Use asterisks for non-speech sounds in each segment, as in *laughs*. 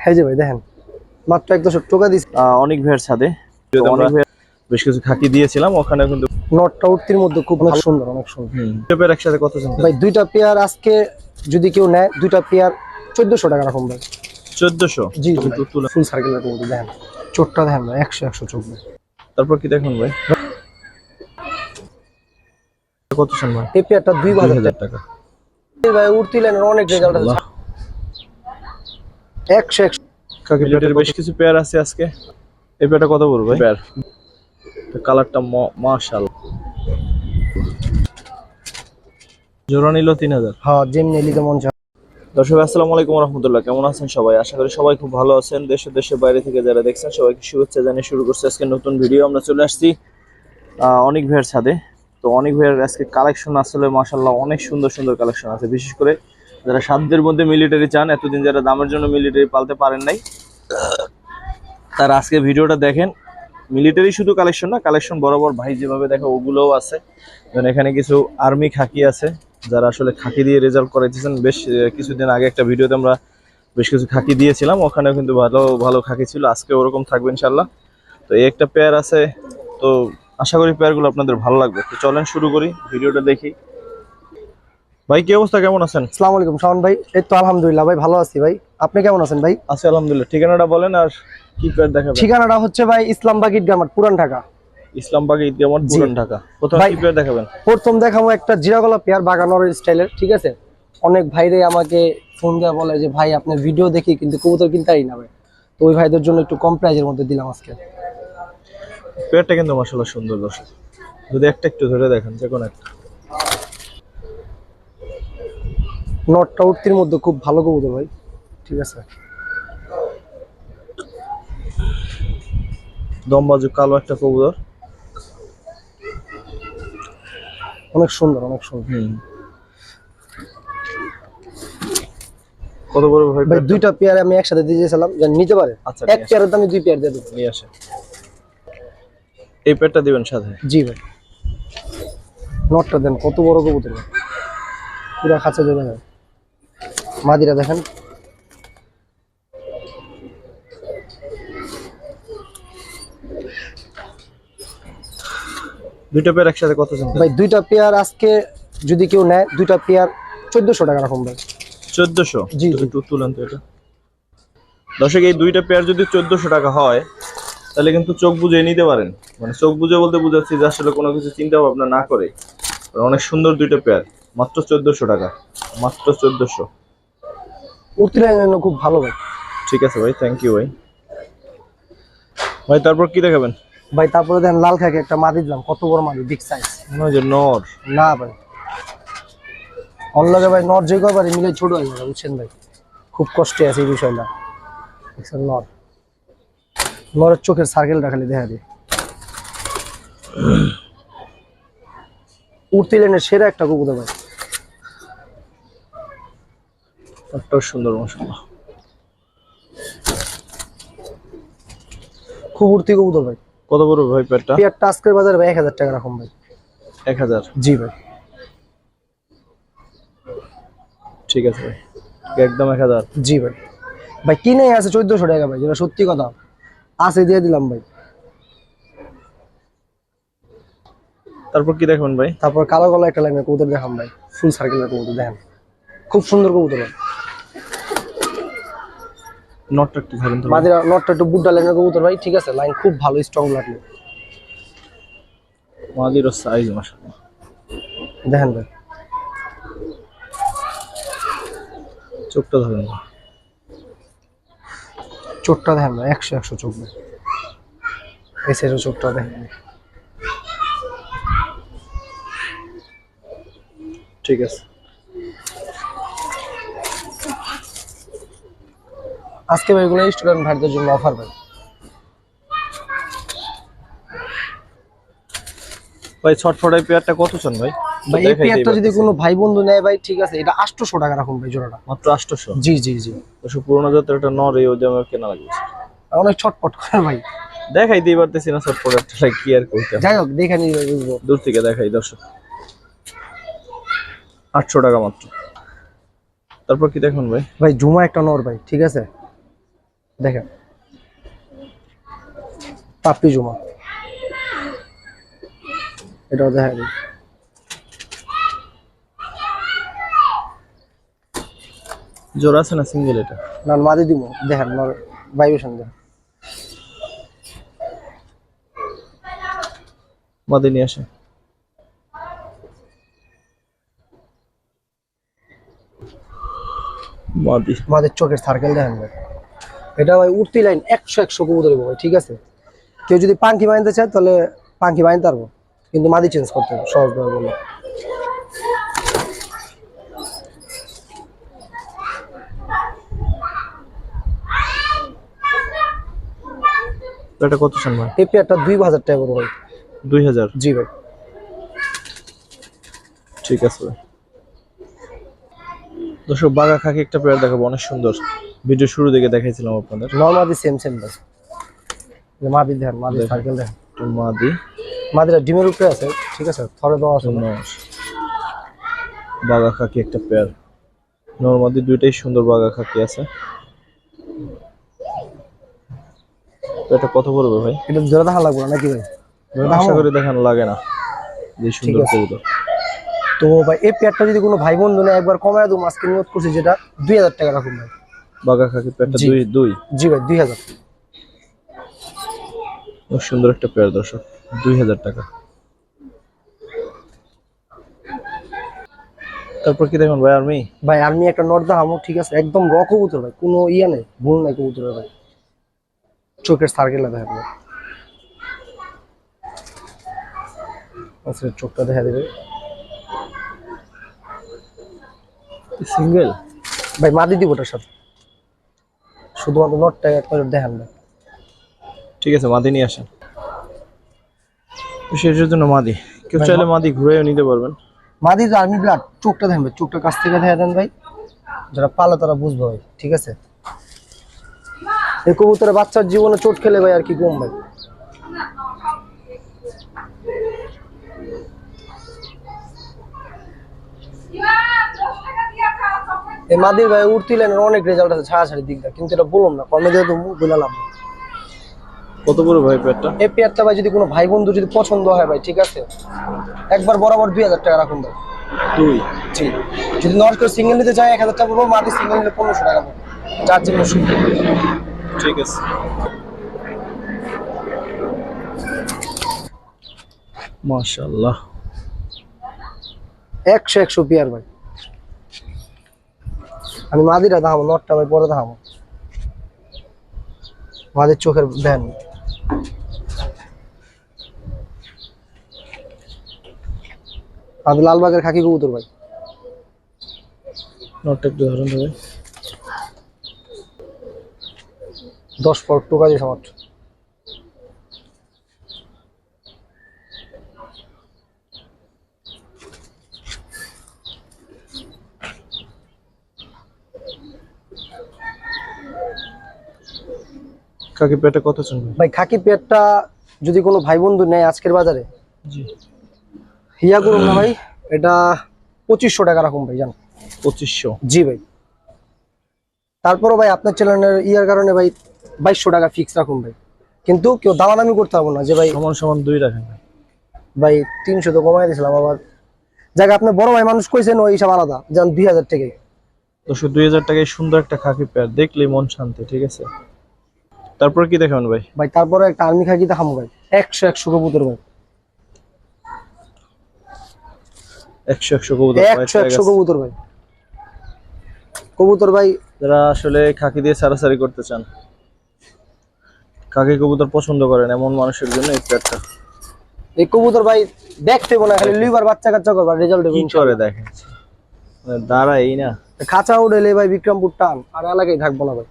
এই যে ভাই দেখেন মাত্র এক দশক টোকা দিস আহ, অনেক ভাইয়ের ছাদে। অনেক ভাইয়ের বেশ কিছু খাকি দিয়েছিলাম ওখানে কিন্তু নটটা উঠতির মধ্যে খুব ভালো। সুন্দর অনেক সুন্দর। টেপের একসাথে কত ভাই দুইটা পেয়ার আজকে যদি কেউ নেয় দুইটা পেয়ার চোদ্দশো টাকা রাখুন ভাই। চোদ্দশো? জি জি ফুল সার্কেলের মধ্যে দেখেন চোটটা দেখেন ভাই একশো একশো চোখ তারপর কি দেখুন ভাই? কত ভাই এই পেয়ারটা দুই হাজার টাকা। ভাই উঠতি লাইনের অনেক রেজাল্ট আছে। একশো একশো। মিলিটারির বেশ কিছু পেয়ার আছে আজকে। এই পেয়ারটা কত পড়বে পেয়ার। কালারটা মাশাল জোড়া নিল তিন হাজার। হ্যাঁ যেমনি লিখে মন দর্শক আসসালামু আলাইকুম রহমতুল্লাহ কেমন আছেন সবাই? আশা করি সবাই খুব ভালো আছেন। দেশে দেশের বাইরে থেকে যারা দেখছেন সবাইকে শুভেচ্ছা জানিয়ে শুরু করছে আজকে নতুন ভিডিও। আমরা চলে আসছি আহ, অনেক ভাইয়ের ছাদে। তো অনেক ভাইয়ের আজকে কালেকশন আসলে মাসাল্লাহ অনেক সুন্দর সুন্দর কালেকশন আছে। বিশেষ করে যারা সাধ্যের মধ্যে মিলিটারি চান, এতদিন যারা দামের জন্য মিলিটারি পালতে পারেন নাই, তারা আজকে ভিডিওটা দেখেন। মিলিটারি শুধু কালেকশন না কালেকশন বরাবর ভাই যেভাবে দেখে, ওগুলোও আছে। যেমন এখানে কিছু আর্মি খাকি আছে, যারা আসলে খাকি দিয়ে রেজাল্ট করাইতেছেন। বেশ কিছুদিন আগে একটা ভিডিওতে আমরা বেশ কিছু খাকি দিয়েছিলাম, ওখানেও কিন্তু ভালো ভালো খাকি ছিল। আজকে ওরকম থাকবে ইনশাল্লাহ তো এই একটা পেয়ার আছে, তো আশা করি পেয়ারগুলো আপনাদের ভালো লাগবে। তো চলেন শুরু করি, ভিডিওটা দেখি। ভাই কি অবস্থা? কেমন আছেন? আসসালামু আলাইকুম শাওন ভাই। এই তো আলহামদুলিল্লাহ ভাই ভালো আছি ভাই। আপনি কেমন আছেন ভাই? আছি আলহামদুলিল্লাহ। ঠিকানাটা বলেন আর কি পেয়ার দেখাবেন? ঠিকানাটা হচ্ছে ভাই ইসলামবাগ ঈদগামার পুরান ঢাকা। ইসলামবাগ ঈদগাহ পুরান ঢাকা। ভাই- কি পেয়ার দেখাবেন? প্রথম দেখাবো একটা জিরাগলা পেয়ার বাগানোর স্টাইলের ঠিক আছে? অনেক ভাইরে আমাকে ফোন দেওয়া বলে যে ভাই আপনার ভিডিও দেখি কিন্তু কবুতর কিনতেই না ভাই। তো ওই ভাইদের জন্য একটু কম প্রাইজের মধ্যে দিলাম আজকে। পেয়ারটা কিন্তু মাসাল্লাহ সুন্দর দর্শক। যদি একটা একটু ধরে দেখেন যে কোনো একটা। নটটা উঠতির মধ্যে খুব ভালো কবুতর ভাই। ঠিক আছে। দমবাজু কালো একটা কবুতর। অনেক সুন্দর অনেক সুন্দর। কত বড় ভাই ভাই দুইটা পেয়ার আমি একসাথে দিয়ে দিয়েছিলাম যে নিতে পারে। আচ্ছা, এক। পেয়ারের দামে দুই পেয়ার দিয়ে দেবো নিয়ে আসে এই পেয়ারটা দিবেন সাথে? জি ভাই। নটটা দেন কত বড় কবুতর ভাই। পুরা খাঁচা জমে যায় মাদিরা দেখেন। দুইটা পেয়ার একসাথে কত ভাই দুইটা পেয়ার আজকে যদি কেউ নেয় দুইটা পেয়ার চোদ্দশো টাকা রাখুন ভাই। চোদ্দশো? জি। একটু তুলেন তো এটা। দর্শক এই দুইটা পেয়ার যদি চোদ্দশো টাকা হয় তাহলে কিন্তু চোখ বুঝে নিতে পারেন। মানে চোখ বুঝে বলতে বুঝাচ্ছি যে আসলে কোনো কিছু চিন্তা ভাবনা না করে। অনেক সুন্দর দুইটা পেয়ার মাত্র চোদ্দশো টাকা মাত্র চোদ্দশো। উত্তর খুব ভালো ভাই ঠিক আছে ভাই থ্যাংক ইউ ভাই। ভাই তারপর কি দেখাবেন? ভাই তারপরে দেখেন লাল খাকে একটা মাদি দিলাম কত বড় মাদি বিগ সাইজ মনে হয় নর। না ভাই। অনলাগে ভাই নর যে কয়বারে মিলে ছোট হয়ে যাবে বুঝছেন ভাই? খুব কষ্টে আছে এই বিষয়টা। দেখছেন নর। নরের চোখের সার্কেলটা খালি দেখা দিয়ে উঠতে লেনের সেরা একটা কবুতর ভাই। একটাও সুন্দর মশলা খুব উঠতি কবুতর ভাই। কত বড় ভাই পেয়ারটা? পেয়ারটা আজকের বাজারে ভাই এক হাজার টাকা রাখুন ভাই। এক হাজার? জি ভাই। ঠিক আছে ভাই। একদম এক হাজার। জি ভাই। ভাই কিনে আছে চোদ্দশো টাকা ভাই যেটা সত্যি কথা। আছে দিয়ে দিলাম ভাই। তারপর কি দেখবেন ভাই? তারপর কালো গলা একটা লাইনের কবুতর দেখাম ভাই। ফুল সার্কেলের কবুতর দেখেন। খুব সুন্দর কবুতর। নটটা একটু ধরেন তো মাদিরা নটটা একটু বুড্ডা লাইনের কবুতর ভাই ঠিক আছে? লাইন খুব ভালো স্ট্রং লাগল মাদিরও সাইজ মাশাআল্লাহ। দেখেন ভাই। চোখটা ধরেন চোখটা দেখেন একশো একশো চোখ ভাই। এই সাইডের চোখটা দেখেন ঠিক আছে। আজকে ভাইগুলো স্টুডেন্ট ভাইদের জন্য অফার ভাই। ভাই ছটফটাই পেয়ারটা কত চান ভাই? ভাই এই পেয়ারটা যদি কোনো ভাই বন্ধু নেয় ভাই ঠিক আছে এটা আটশোশো টাকা রাখুন ভাই জোড়াটা। মাত্র আটশোশো? জি জি জি। ওসব পুরোনো জাতের একটা নর এই ওই দামে কেনা লাগবে। অনেক ছটপট করে ভাই। দেখাই দিই পারতেছি না ছটফটারটা কি আর করতে যাই হোক দেখে নিই ভাই বুঝব। দূর থেকে দেখাই দর্শক। আটশো টাকা মাত্র। তারপর কি দেখুন ভাই? ভাই জুমা একটা নর ভাই ঠিক আছে? দেখেন। পাপড়ি জুমা। এটাও দেখা দিই জোড়া আছে না সিঙ্গেল এটা? না মাদি দিব। দেখেন ভাইব্রেশন দেখেন। মাদি নিয়ে আসে মাদি। আমাদের চোখের সার্কেল দেখেন এটা ভাই উঠতি লাইন একশো একশো কবুতর ভাই ঠিক আছে? কেউ যদি পাঙ্কি বানাতে চায় তাহলে পাঙ্কি বানাতে পারব। কিন্তু মাদি চেঞ্জ করতে হবে সহজভাবে বলে এটা কত ভাই? এই পেয়ারটা দুই হাজার টাকা করে ভাই। দুই হাজার? জি ভাই। ঠিক আছে। দর্শক বাঘা খাকি একটা পেয়ার দেখাবো অনেক সুন্দর। ভিডিও শুরু থেকে দেখাইছিলাম আপনাদের। নর্মাদি সেম সেম ভাই যে মাদি দেখেন মাদি সার্কেল দেখেন তো মাদি। মাদিরা ডিমের উপরে আছে ঠিক আছে? থরে দেওয়া আছে। না। বাঘা খাকি একটা পেয়ার নর্মাদি দুইটাই সুন্দর বাঘা খাকি আছে। এটা কত পড়বে ভাই? এটা জোড়া দেখা লাগবে না নাকি ভাই? আশা দেখাবো? করি দেখানো লাগে না। যে সুন্দর। কবুতর তো ভাই এই পেয়ারটা যদি কোনো ভাই বন্ধু নেয় একবার কমায় দেবো। আজকে নিয়োগ করছি যেটা দুই হাজার টাকা রাখুন ভাই। বাঘা খাকি পেয়ারটা দুই দুই? জি ভাই দুই হাজার। খুব সুন্দর একটা পেয়ার দর্শক। দুই হাজার টাকা। তারপর কি দেখুন ভাই আর্মি ভাই আমি একটা নর্দা হামুক ঠিক আছে? একদম র কবুতর ভাই কোনো ইয়ে নেই ভুল নাই কবুতরের ভাই। চোখের সার্কেল দেখেন ভাই আচ্ছা চোখটা দেখা দেবে। সিঙ্গেল? ভাই মাদি দিব ওটার সাথে। শুধুমাত্র নটটা একটা দেখেন না ঠিক আছে মাদি নিয়ে আসেন। সেটার জন্য মাদি। কেউ চাইলে মাদি ঘুরেও নিতে পারবেন। মাদি তো আর্মি ব্লাড চোখটা ভাই চোখটা কাছ থেকে দেখা দেন ভাই। যারা পালে তারা বুঝবে ভাই ঠিক আছে? এই কবুতরের বাচ্চার জীবনে চোট খেলে ভাই আর কি কম ভাই। এই মাদির ভাই উঠতি লাইনের অনেক রেজাল্ট আছে ছাড়াছাড়ি দিকটা কিন্তু এটা বললাম না কমে দিয়ে তো মুখ বিলালাম। কত বড় ভাই পেয়ারটা এই পেয়ারটা ভাই যদি কোনো ভাই বন্ধু যদি পছন্দ হয় ভাই ঠিক আছে? একবার বরাবর দুই হাজার টাকা রাখুন ভাই। দুই? জি। যদি নর্থ করে সিঙ্গেল নিতে চাই এক হাজার টাকা পড়ব মাটি সিঙ্গেল নিলে পনেরোশো টাকা পড়বে চার যে কোনো ঠিক আছে। মাশাআল্লাহ। একশো একশো পেয়ার ভাই। আমি মাদিরা দেখাবো নটটা ভাই পরে দেখাবো। মাদির চোখের ভ্যান মাদি লালবাগের খাকি কবুতর ভাই। নটটা একটু ধরুন ভাই। দশ পর টোকা দিয়ে সমাজ কাকি পেয়ারটা কত চান ভাই খাকি পেয়ারটা যদি কোনো ভাই বন্ধু নেয় আজকের বাজারে জি। হিয়া করুন না ভাই এটা পঁচিশশো টাকা রাখুন ভাই জান পঁচিশশো? জি ভাই। তারপরও ভাই আপনার চ্যানেলের ইয়ার কারণে ভাই বাইশশো টাকা ফিক্স রাখুন ভাই। কিন্তু কেউ দামাদামি করতে পারব না যে ভাই সমান সমান দুই রাখেন ভাই। ভাই তিনশো তো কমাই দিয়েছিলাম আবার যাক আপনি বড় ভাই মানুষ কইছেন ওই সব আলাদা যেমন দুই হাজার থেকে দশশো দুই হাজার টাকায় সুন্দর একটা খাকি পেয়ার দেখলেই মন শান্তি ঠিক আছে? তারপর কি দেখাবেন ভাই? ভাই তারপরে একটা আর্মি খাকি দেখামো ভাই। একশো একশো কবুতর ভাই। একশো একশো কবুতর একশো একশো কবুতর ভাই। কবুতর ভাই যারা আসলে খাকি দিয়ে সারাসারি করতে চান কবুতর পছন্দ করেন এমন মানুষের জন্য এই কবুতর ভাই দেখতে না খালি লিভার বাচ্চা কাচ্চা রেজাল্ট কি করে দেখেন? মানে দাঁড়াই না। খাঁচা উঠেলে ভাই বিক্রমপুর টান আর এলাকায় থাকব না ভাই।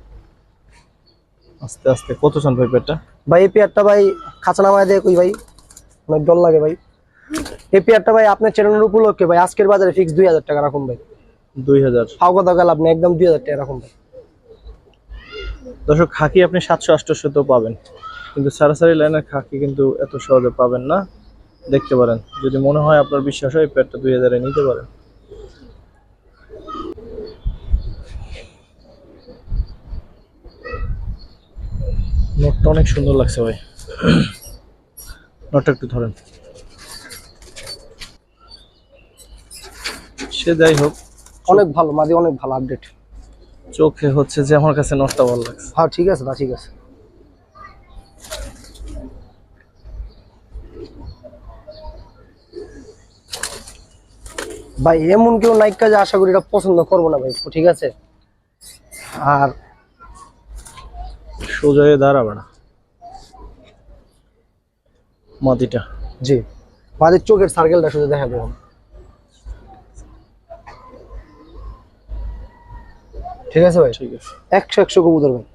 আস্তে আস্তে কত চান ভাই পেয়ারটা ভাই এই পেয়ারটা ভাই খাঁচা নামায় দেয় কই ভাই? অনেক ডর লাগে ভাই। এই পেয়ারটা ভাই আপনার চ্যানেলের উপলক্ষে ভাই আজকের বাজারে ফিক্স দুই হাজার টাকা রাখুন ভাই। দুই হাজার। ফাও কথা আপনি একদম দুই হাজার টাকা রাখুন ভাই। দর্শক খাকি আপনি সাতশো আটশো তো পাবেন। কিন্তু সারাসারি লাইনের খাকি কিন্তু এত সহজে পাবেন না। দেখতে পারেন যদি মনে হয় আপনার বিশ্বাস হয় পেয়ারটা দুই হাজারে নিতে পারেন। নোটটা অনেক সুন্দর লাগছে ভাই। নোটটা একটু ধরেন। সে যাই হোক অনেক ভালো মাদি অনেক ভালো আপডেট চোখে হচ্ছে যে আমার কাছে নোটটা ভালো লাগছে। হ্যাঁ ঠিক আছে না ঠিক আছে। ভাই এমন কেউ নায়িকা যে আশা করি এটা পছন্দ করব না ভাই ঠিক আছে? আর সোজা হয়ে দাঁড়াবে না। মাটিটা। জি। মাদের চোখের সার্কেলটা শুধু দেখা দেবো ঠিক আছে ভাই? ঠিক আছে। একশো একশো কবুতর ভাই।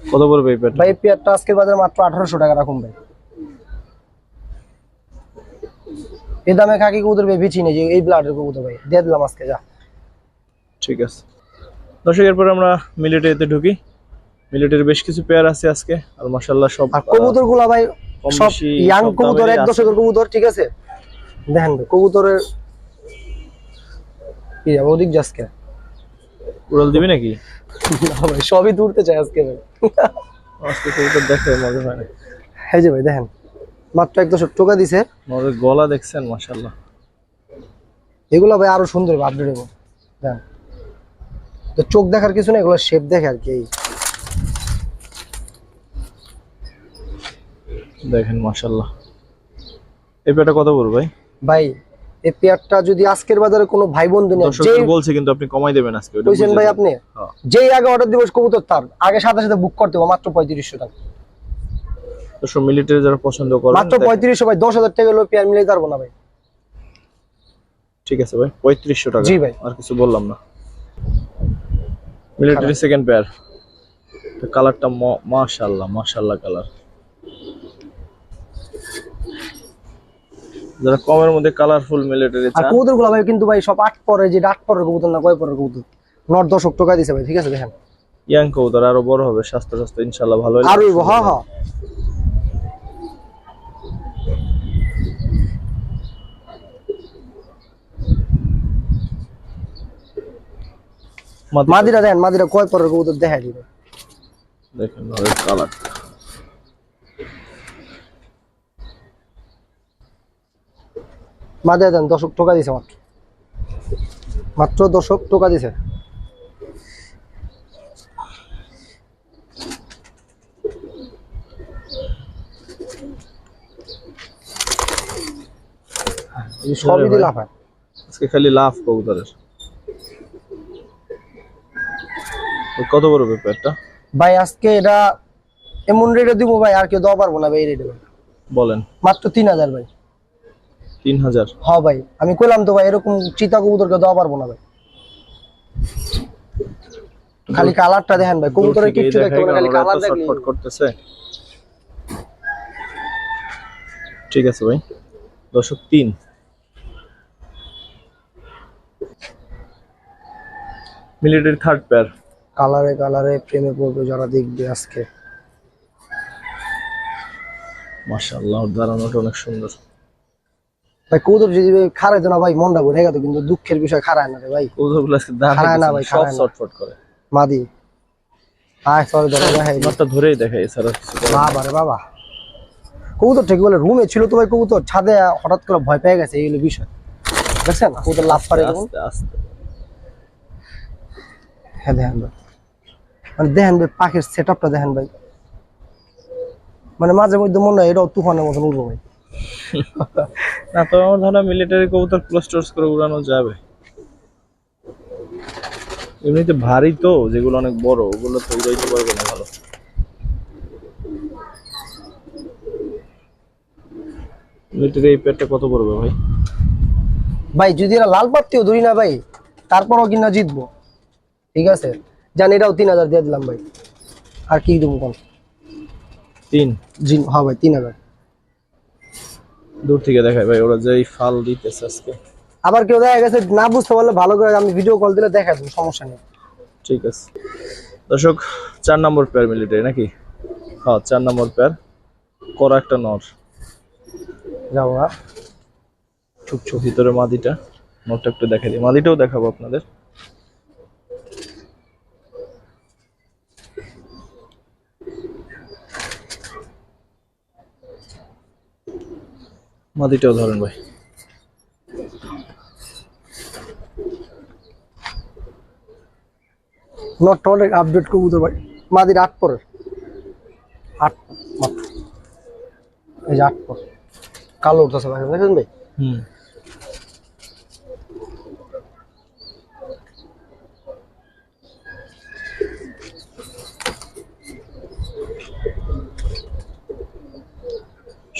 কত পড়বে এই প্যাটটা ভাই পেয়ারটা আজকের বাজারে মাত্র আঠারোশো টাকা রাখুন ভাই। এই দামে খাকি কবুতর ভাই বেচি নেই যে এই ব্লাডের কবুতর ভাই। দিয়ে দিলাম আজকে যা। ঠিক আছে। দর্শক এরপর আমরা মিলিটারিতে ঢুকি। মিলিটারি বেশ কিছু পেয়ার আছে আজকে আর মাসাল্লাহ সব কবুতরগুলা ভাই সব ইয়াং কবুতর এক দশকের কবুতর ঠিক আছে? দেখেন কবুতরের কি যাব ওদিক যাসকে উড়াল দিবি নাকি? না ভাই সবই দূরতে চাই আজকে ভাই। আজকে কবুতর দেখে মজা হয় না এই যে ভাই দেখেন। মাত্র এক দশক টোকা দিছে। গলা দেখছেন মাসাল্লাহ এগুলো ভাই আরও সুন্দর আপডেট হবে তো চোখ দেখার কিছু না এগুলো শেপ দেখে আর কি দেখেন মাসাল্লাহ এই পেয়ারটা কত পড়বে ভাই? ভাই এই পেয়ারটা যদি আজকের বাজারে কোনো ভাই বন্ধু নেই যেই বলছে কিন্তু আপনি কমাই দেবেন আজকে বুঝছেন ভাই আপনি? হ্যাঁ। যেই আগে অর্ডার দিবস কবুতর তার। আগে সাথে সাথে বুক করতে হবে মাত্র পঁয়ত্রিশশো টাকা। দর্শক মিলিটারি যারা পছন্দ করেন মাত্র ভাই দশ হাজার টাকা হলো পেয়ার মিলে পারব না ভাই। ঠিক আছে ভাই পঁয়ত্রিশশো টাকা। জি ভাই। আর কিছু বললাম না। মিলিটারি সেকেন্ড পেয়ার কালারটা মাশাল্লাহ মাশাল্লাহ কালার যারা কমের মধ্যে কালারফুল মিলিটারি আর চান। কবুতরগুলো ভাই কিন্তু ভাই সব আট পরে যে আট পরের কবুতর না কয় পরের কবুতর? নট দশক টাকা দিছে ভাই ঠিক আছে দেখেন। ইয়াং কবুতর আরও বড় হবে স্বাস্থ্য স্বাস্থ্য ইনশাল্লাহ ভালো আর হ্যাঁ হ্যাঁ মাদিরা। দেখেন মাদিরা কয় পরের কবুতর দেখা দিবে? দেখেন কালার মাদিরা দেন দশক টাকা দিছে মাত্র। মাত্র দশক টাকা দিছে। এই সবই। দিলাম। হয় আজকে খালি লাভ কবুতরের। কত বড় পেয়ারটা ভাই আজকে এটা এমন রেটে দিব ভাই আর কেউ দেওয়া পারব না ভাই এই রেটে বলেন। মাত্র তিন হাজার ভাই। তিন হাজার? হ ভাই আমি কইলাম তো ভাই এরকম চিতা কবুতরকে দেওয়া পারব না ভাই। খালি কালারটা দেখেন ভাই কবুতরের কিচ্ছু দেখতে খালি কালার দেখলে করতেছে। ঠিক আছে ভাই। দশক তিন। মিলিটারি থার্ড পেয়ার কালারে কালারে প্রেমে পড়বে যারা দেখবে আজকে। মাশাআল্লাহ দাঁড়ানোটা অনেক সুন্দর। ভাই কবুতর যদি খারাই তো না ভাই মনটা ভরে গেছে কিন্তু দুঃখের বিষয় খারায় না রে ভাই। কবুতরগুলো আজকে খাড়ায় না ভাই, সব খাড়ায় করে। মাদি। আয় সরি ধরো ভাই মাছটা ধরেই বাবা রে বাবা। কবুতর ঠিক বলে রুমে ছিল তো ভাই কবুতর ছাদে হঠাৎ করে ভয় পেয়ে গেছে এই হলো বিষয়। দেখছেন কবুতর লাভ পারে যেমন আস্তে আস্তে হ্যাঁ দেখেন মানে দেখেন ভাই পাখির সেট আপটা দেখেন ভাই। মানে মাঝে মধ্যে মনে হয় এটাও তুফানের মতন উঠবো ভাই। না তো আমার ধারণা মিলিটারি কবুতর ক্লোজ করে উড়ানো যাবে। এমনিতে ভারী তো যেগুলো অনেক বড় ওগুলো তো উড়াইতে পারবে না ভালো। মিলিটারি এই কত পড়বে ভাই? ভাই যদি এরা লাল পাত্তিও ধরি না ভাই তারপরও কিনা জিতবো। ঠিক আছে? জান এটাও তিন হাজার দিয়ে দিলাম ভাই। আর কি দেবো কোন তিন? জি হ্যাঁ ভাই তিন হাজার। দূর থেকে দেখায় ভাই ওরা যেই ফাল দিতেছে আজকে। আবার কেউ দেখা গেছে না বুঝতে পারলে ভালো করে আমি ভিডিও কল দিলে দেখা দেবো সমস্যা নেই। ঠিক আছে। দর্শক চার নম্বর পেয়ার মিলিটারি নাকি? হ্যাঁ চার নম্বর পেয়ার করা একটা নর। চুপ চুপ ভিতরে মাদিটা। নরটা একটু দেখা দিই। মাদিটাও দেখাবো আপনাদের। মাদিটাও ধরেন ভাই। লটটা অনেক আপডেট কবুতর ভাই। মাদির আট পরের। আট এই যে আট পর। কালো উঠতেছে ভাই দেখেন ভাই? হুম।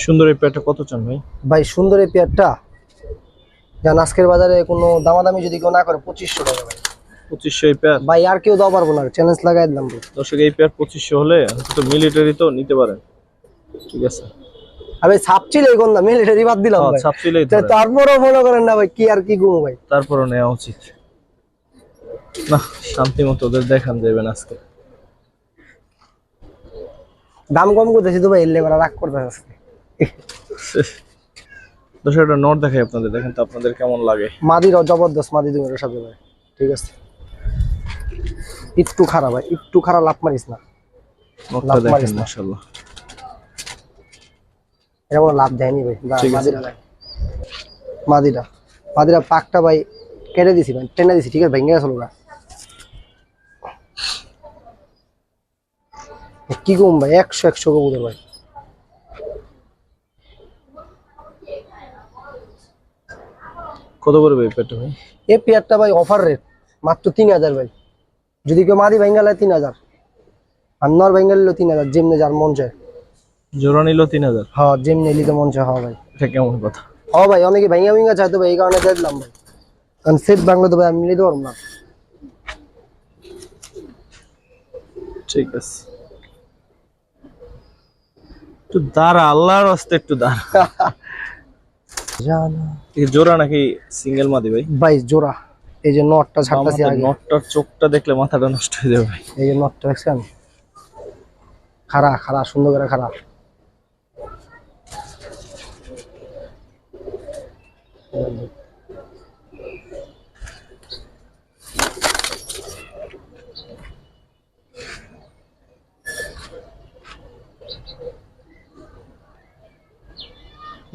সুন্দর এই প্যাটটা কত চান ভাই? ভাই সুন্দর এই পেয়ারটা। জান আজকের বাজারে কোনো দামাদামি যদি কেউ না করে পঁচিশশো টাকা ভাই। পঁচিশশো এই প্যাট ভাই আর কেউ দেওয়া পারব না চ্যালেঞ্জ লাগাই দিলাম ভাই। দর্শক এই প্যাট পঁচিশশো হলে তো মিলিটারি তো নিতে পারেন। ঠিক আছে। আমি ছাপছিল এই না মিলিটারি বাদ দিলাম তারপরও মনে করেন না ভাই কি আর কি ঘুমো ভাই। তারপরও নেওয়া উচিত। না শান্তি মতো ওদের দেখান যাবেন আজকে। দাম কম করতেছি তো ভাই এলে রাগ করতে আজকে। দর্শক একটা নোট দেখাই আপনাদের দেখেন তো আপনাদের কেমন লাগে। মাদিরও জবরদস্ত মাদি তুমি সাথে ভাই ঠিক আছে? একটু খারাপ ভাই একটু খারাপ লাভ মারিস না। নোটটা মারিস না। মাশাআল্লাহ। এটা কোনো লাভ দেয়নি ভাই মাদিরা মাদিরা মাদিরা পাকটা ভাই কেটে দিছি ভাই টেনে দিছি ঠিক আছে ভেঙে গেছিল ওরা। কি কম ভাই একশো একশো কবুতর ভাই। কত করে ভাই প্যাটটা ভাই? এই পেয়ারটা ভাই অফার রেট মাত্র তিন হাজার ভাই। যদি কেউ মাদি ভেঙ্গালে তিন হাজার আর নর ভেঙ্গাল তিন হাজার যেমনি যার মন চায়। জোড়া নিল তিন হাজার? হ্যাঁ যেমনি নিতে মন চায় হ্যাঁ ভাই। এটা কেমন কথা? হ্যাঁ ভাই অনেকে ভেঙ্গা ভেঙ্গা চাইতো ভাই এই কারণে দিয়ে দিলাম ভাই। কারণ সেট বাংলা তো ভাই আমি নিতে পারব না। ঠিক আছে। একটু দাঁড়া আল্লাহর রাস্তে একটু দাঁড়া। *laughs* জোড়া নাকি সিঙ্গেল মাদি ভাই? ভাই জোড়া। এই যে নটটা ছাড়তেছি আগে। নটটার চোখটা দেখলে মাথাটা নষ্ট হয়ে যাবে ভাই। এই যে নটটা দেখছেন? খারা খারা সুন্দর করে খারা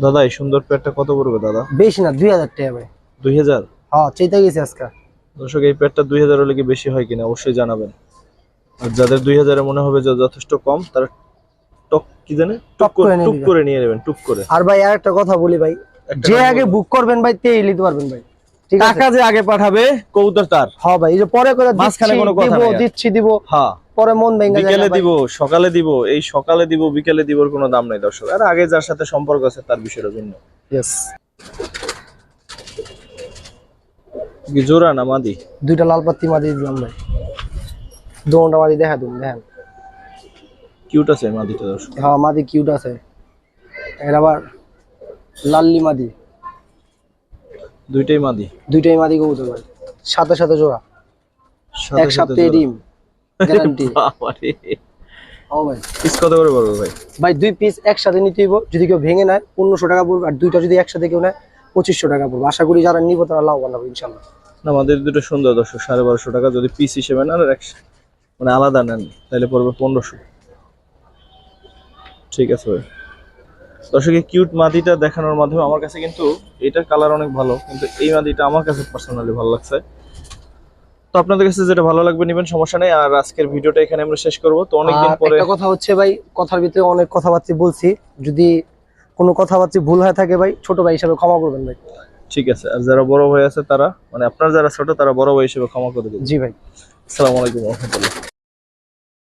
দাদা এই সুন্দর প্যাটটা কত পড়বে দাদা? বেশি না দুই হাজার টাকা ভাই। দুই হাজার? হ্যাঁ চেতে গেছি আজকে। দর্শক এই প্যাটটা দুই হাজার হলে কি বেশি হয় কিনা? অবশ্যই জানাবেন। আর যাদের দুই হাজারে মনে হবে যে যথেষ্ট কম তারা টক কি জানে? টক করে টুক করে নিয়ে নেবেন টুক করে। আর ভাই আর একটা কথা বলি ভাই। যে আগে বুক করবেন ভাই তেই নিতে পারবেন ভাই। ঠিক টাকা যে আগে পাঠাবে কবুতর তার। হ্যাঁ ভাই এই যে পরে করে মাঝখানে কোনো কথা দিব দিচ্ছি দিব। হ্যাঁ। পরে মন ভেঙে বিকেলে দিব সকালে দিব এই সকালে দিব বিকেলে দিবর কোনো দাম নাই দর্শক। আর আগে যার সাথে সম্পর্ক আছে তার বিষয়টা ভিন্ন। Yes. কি জোড়া না মাদি? দুইটা লাল পাত্তি মাদি দিলাম ভাই। দোনটা মাদি দেখা দিন দেখেন। কিউট আছে মাদিটা দর্শক। হ্যাঁ মাদি কিউট আছে। এর আবার লাল্লি মাদি। দুইটাই মাদি। দুইটাই মাদি কবুতর ভাই। সাথে সাথে জোড়া। এক সপ্তাহে ডিম। গ্যারান্টি *laughs* বাবারে। কত করে পড়বে ভাই? ভাই দুই পিস একসাথে নিতে হইব। যদি কেউ ভেঙে নেয় পনেরোশো টাকা পড়বে। আর দুইটা যদি একসাথে কেউ নেয় পঁচিশশো টাকা পড়বে। আশা করি যারা নিব তারা লাভবান হবে ইনশাল্লাহ না আমাদের দুটো সুন্দর দর্শক সাড়ে বারোশো টাকা। যদি পিস হিসেবে নেন আর মানে আলাদা নেন তাহলে পড়বে পনেরোশো। ঠিক আছে ভাই। দর্শক এই কিউট মাদিটা দেখানোর মাধ্যমে আমার কাছে কিন্তু এটার কালার অনেক ভালো কিন্তু এই মাদিটা আমার কাছে পার্সোনালি ভালো লাগছে। তো আপনাদের কাছে যেটা ভালো লাগবে নেবেন সমস্যা নেই। আর আজকের ভিডিওটা এখানে আমরা শেষ করব। তো অনেকদিন পরে একটা কথা হচ্ছে ভাই কথার ভিতরে অনেক কথাবার্তা বলছি। যদি কোনো কথাবার্তা ভুল হয়ে থাকে ভাই ছোট ভাই হিসেবে ক্ষমা করবেন ভাই। ঠিক আছে। আর যারা বড় ভাই আছে তারা মানে আপনার যারা ছোট তারা বড় ভাই হিসেবে ক্ষমা করে দেবেন। জি ভাই। আসসালামু আলাইকুম রহমতুল্লাহ।